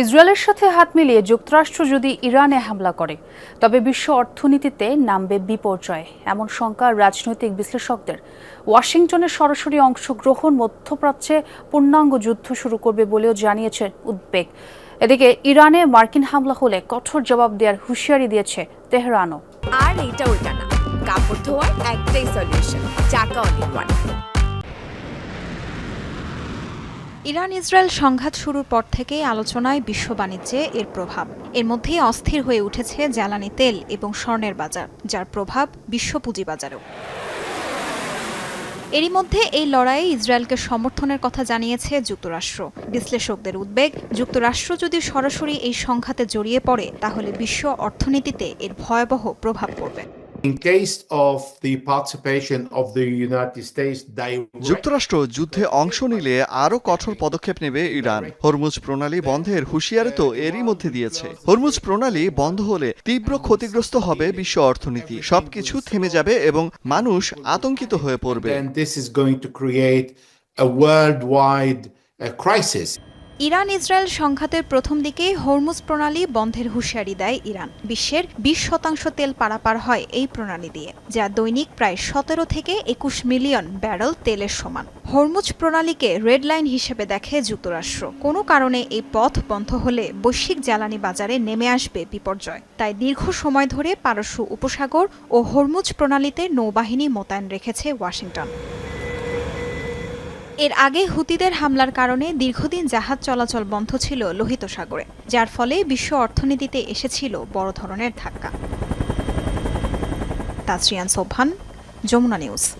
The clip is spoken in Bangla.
ইসরায়েলের সাথে হাত মিলিয়ে যুক্তরাষ্ট্র যদি ইরানে হামলা করে, তবে বিশ্ব অর্থনীতিতে নামবে বিপর্যয়। এমন শঙ্কা রাজনৈতিক বিশ্লেষকদের। ওয়াশিংটনের সরাসরি অংশগ্রহণ মধ্যপ্রাচ্যে পূর্ণাঙ্গ যুদ্ধ শুরু করবে বলেও জানিয়েছে উদ্বেগ। এদিকে ইরানে মার্কিন হামলা হলে কঠোর জবাব দেওয়ার হুঁশিয়ারি দিয়েছে তেহরানও। আর এটা ওইটা না। কাপড় ধোয়ার একটাই সলিউশন চাকা অনেক ইরান ইসরায়েল সংঘাত শুরুর পর থেকেই আলোচনায় বিশ্ব বাণিজ্যে এর প্রভাব। এর মধ্যেই অস্থির হয়ে উঠেছে জ্বালানি তেল এবং স্বর্ণের বাজার, যার প্রভাব বিশ্ব পুঁজিবাজারেও। এরই মধ্যে এই লড়াইয়ে ইসরায়েলকে সমর্থনের কথা জানিয়েছে যুক্তরাষ্ট্র। বিশ্লেষকদের উদ্বেগ, যুক্তরাষ্ট্র যদি সরাসরি এই সংঘাতে জড়িয়ে পড়ে, তাহলে বিশ্ব অর্থনীতিতে এর ভয়াবহ প্রভাব পড়বে। In case of the participation of the United States, direct- যুক্তরাষ্ট্র যুদ্ধে অংশ নিলে আরও কঠোর পদক্ষেপ নেবে ইরান। হরমুজ প্রণালী বন্ধের হুঁশিয়ারি তো এরই মধ্যে দিয়েছে। হরমুজ প্রণালী বন্ধ হলে তীব্র ক্ষতিগ্রস্ত হবে বিশ্ব অর্থনীতি। সবকিছু থেমে যাবে এবং মানুষ আতঙ্কিত হয়ে পড়বে। Then this is going a worldwide uh, crisis. Iran Israel সংঘাতের প্রথম দিকেই হরমুজ প্রণালী বন্ধের হুঁশিয়ারি দেয় ইরান। বিশ্বের বিশ শতাংশ তেল পারাপার হয় এই প্রণালী দিয়ে, যা দৈনিক প্রায় সতেরো থেকে একুশ মিলিয়ন ব্যারেল তেলের সমান। হরমুজ প্রণালীকে রেড লাইন হিসেবে দেখে যুক্তরাষ্ট্র। কোনো কারণে এই পথ বন্ধ হলে বৈশ্বিক জ্বালানি বাজারে নেমে আসবে বিপর্যয়। তাই দীর্ঘ সময় ধরে পারস্য উপসাগর ও হরমুজ প্রণালীতে নৌবাহিনী মোতায়েন রেখেছে ওয়াশিংটন। এর আগে হুতিদের হামলার কারণে দীর্ঘদিন জাহাজ চলাচল বন্ধ ছিল লোহিত সাগরে, যার ফলে বিশ্ব অর্থনীতিতে এসেছিল বড় ধরনের ধাক্কা। তাসরিয়ান সোভান যমুনা নিউজ।